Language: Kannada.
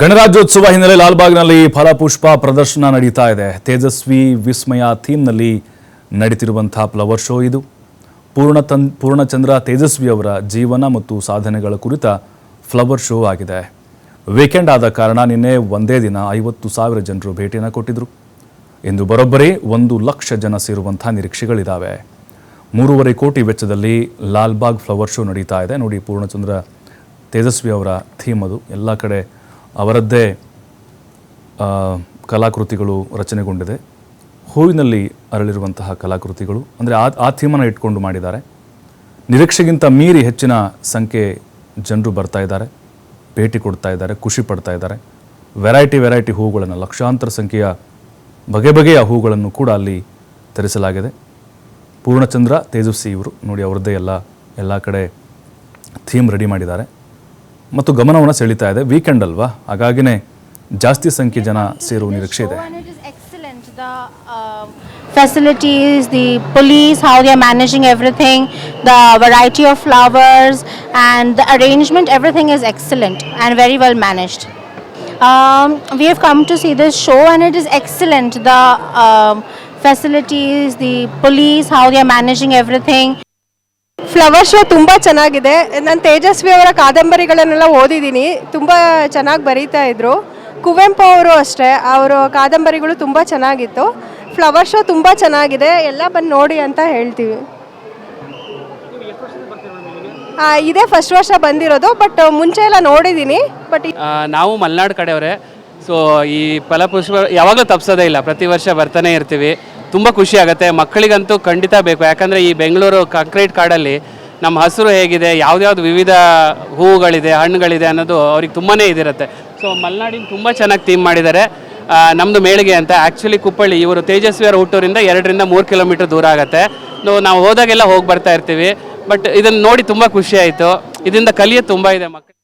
ಗಣರಾಜ್ಯೋತ್ಸವ ಹಿನ್ನೆಲೆ ಲಾಲ್ಬಾಗ್ನಲ್ಲಿ ಫಲಪುಷ್ಪ ಪ್ರದರ್ಶನ ನಡೀತಾ ಇದೆ. ತೇಜಸ್ವಿ ವಿಸ್ಮಯ ಥೀಮ್ನಲ್ಲಿ ನಡೀತಿರುವಂತಹ ಫ್ಲವರ್ ಶೋ ಇದು. ಪೂರ್ಣ ತನ್, ಪೂರ್ಣಚಂದ್ರ ತೇಜಸ್ವಿ ಅವರ ಜೀವನ ಮತ್ತು ಸಾಧನೆಗಳ ಕುರಿತ ಫ್ಲವರ್ ಶೋ ಆಗಿದೆ. ವೀಕೆಂಡ್ ಆದ ಕಾರಣ ನಿನ್ನೆ ಒಂದೇ ದಿನ ಐವತ್ತು ಸಾವಿರ ಜನರು ಭೇಟಿಯನ್ನು ಕೊಟ್ಟಿದ್ದರು ಇಂದು ಬರೋಬ್ಬರಿ ಒಂದು ಲಕ್ಷ ಜನ ಸೇರುವಂಥ ನಿರೀಕ್ಷೆಗಳಿದ್ದಾವೆ ಮೂರುವರೆ ಕೋಟಿ ವೆಚ್ಚದಲ್ಲಿ ಲಾಲ್ಬಾಗ್ ಫ್ಲವರ್ ಶೋ ನಡೀತಾ ಇದೆ. ನೋಡಿ ಪೂರ್ಣಚಂದ್ರ ತೇಜಸ್ವಿ ಅವರ ಥೀಮ್ ಅದು. ಎಲ್ಲ ಕಡೆ ಅವರದ್ದೇ ಕಲಾಕೃತಿಗಳು ರಚನೆಗೊಂಡಿದೆ. ಹೂವಿನಲ್ಲಿ ಅರಳಿರುವಂತಹ ಕಲಾಕೃತಿಗಳು, ಅಂದರೆ ಆ ಆ ಥೀಮನ್ನು ಇಟ್ಕೊಂಡು ಮಾಡಿದ್ದಾರೆ. ನಿರೀಕ್ಷೆಗಿಂತ ಮೀರಿ ಹೆಚ್ಚಿನ ಸಂಖ್ಯೆ ಜನರು ಬರ್ತಾ ಇದ್ದಾರೆ. ಭೇಟಿ ಕೊಡ್ತಾ ಇದ್ದಾರೆ, ಖುಷಿ ಪಡ್ತಾ ಇದ್ದಾರೆ. ವೆರೈಟಿ ವೆರೈಟಿ ಹೂಗಳನ್ನು ಲಕ್ಷಾಂತರ ಸಂಖ್ಯೆಯ ಬಗೆ ಬಗೆಯ ಹೂಗಳನ್ನು ಕೂಡ ಅಲ್ಲಿ ತರಿಸಲಾಗಿದೆ. ಪೂರ್ಣಚಂದ್ರ ತೇಜಸ್ವಿ ಇವರು ನೋಡಿ ಅವರದ್ದೇ ಎಲ್ಲ ಎಲ್ಲ ಕಡೆ ಥೀಮ್ ರೆಡಿ ಮಾಡಿದ್ದಾರೆ. ಮತ್ತು ಗಮನವನ್ನು ಸೆಳಿತಾ ಇದೆ. ವೀಕೆಂಡ್ ಅಲ್ವಾ? ಹಾಗಾಗಿನೇ ಜಾಸ್ತಿ ಸಂಖ್ಯೆ ಜನ ಸೇರುವ ನಿರೀಕ್ಷೆ ಇದೆ. Facilities the police how they are managing everything the variety of flowers and the arrangement everything is excellent and very well managed we have come to see this show and it is excellent the facilities the police how they are managing everything flower show ತುಂಬ ಚೆನ್ನಾಗಿದೆ. ನಾನು ತೇಜಸ್ವಿ ಅವರ ಕಾದಂಬರಿಗಳನ್ನೆಲ್ಲ ಓದಿದ್ದೀನಿ. ತುಂಬ ಚೆನ್ನಾಗಿ ಬರೀತಾ ಇದ್ರು. ಕುವೆಂಪು ಅವರು ಅಷ್ಟೇ. ಅವರ ಕಾದಂಬರಿಗಳು ತುಂಬ ಚೆನ್ನಾಗಿತ್ತು. ಫ್ಲವರ್ ಶೋ ತುಂಬ ಚೆನ್ನಾಗಿದೆ. ಎಲ್ಲ ಬಂದು ನೋಡಿ ಅಂತ ಹೇಳ್ತೀವಿ. ಇದೇ ಫಸ್ಟ್ ವರ್ಷ ಬಂದಿರೋದು ಬಟ್ ಮುಂಚೆ ಎಲ್ಲ ನೋಡಿದ್ದೀನಿ ಬಟ್ ನಾವು ಮಲೆನಾಡು ಕಡೆಯವರೇ. ಸೊ ಈ ಫಲಪುಷ್ಪ ಯಾವಾಗಲೂ ತಪ್ಸೋದೇ ಇಲ್ಲ. ಪ್ರತಿ ವರ್ಷ ಬರ್ತಾನೆ ಇರ್ತೀವಿ. ತುಂಬ ಖುಷಿ ಆಗುತ್ತೆ. ಮಕ್ಕಳಿಗಂತೂ ಖಂಡಿತ ಬೇಕು. ಯಾಕಂದರೆ ಈ ಬೆಂಗಳೂರು ಕಾಂಕ್ರೀಟ್ ಕಾಡಲ್ಲಿ ನಮ್ಮ ಹಸಿರು ಹೇಗಿದೆ, ಯಾವ್ದ್ಯಾವ್ದು ವಿವಿಧ ಹೂವುಗಳಿದೆ, ಹಣ್ಣುಗಳಿದೆ ಅನ್ನೋದು ಅವ್ರಿಗೆ ತುಂಬಾ ಇದಿರುತ್ತೆ. ಸೊ ಮಲೆನಾಡಿನ ತುಂಬ ಚೆನ್ನಾಗಿ ಥೀಮ್ ಮಾಡಿದ್ದಾರೆ. ನಮ್ಮದು ಮೇಳಿಗೆ ಅಂತ. ಆ್ಯಕ್ಚುಲಿ ಕುಪ್ಪಳ್ಳಿ, ಇವರು ತೇಜಸ್ವಿಯರ ಹುಟ್ಟೂರಿಂದ ಎರಡರಿಂದ ಮೂರು ಕಿಲೋಮೀಟರ್ ದೂರ ಆಗುತ್ತೆ. ನಾವು ಹೋದಾಗೆಲ್ಲ ಹೋಗಿ ಬರ್ತಾ ಇರ್ತೀವಿ. ಬಟ್ ಇದನ್ನು ನೋಡಿ ತುಂಬ ಖುಷಿ ಆಯಿತು. ಇದರಿಂದ ಕಲಿಯೋದು ತುಂಬ ಇದೆ ಮಕ್ಕಳು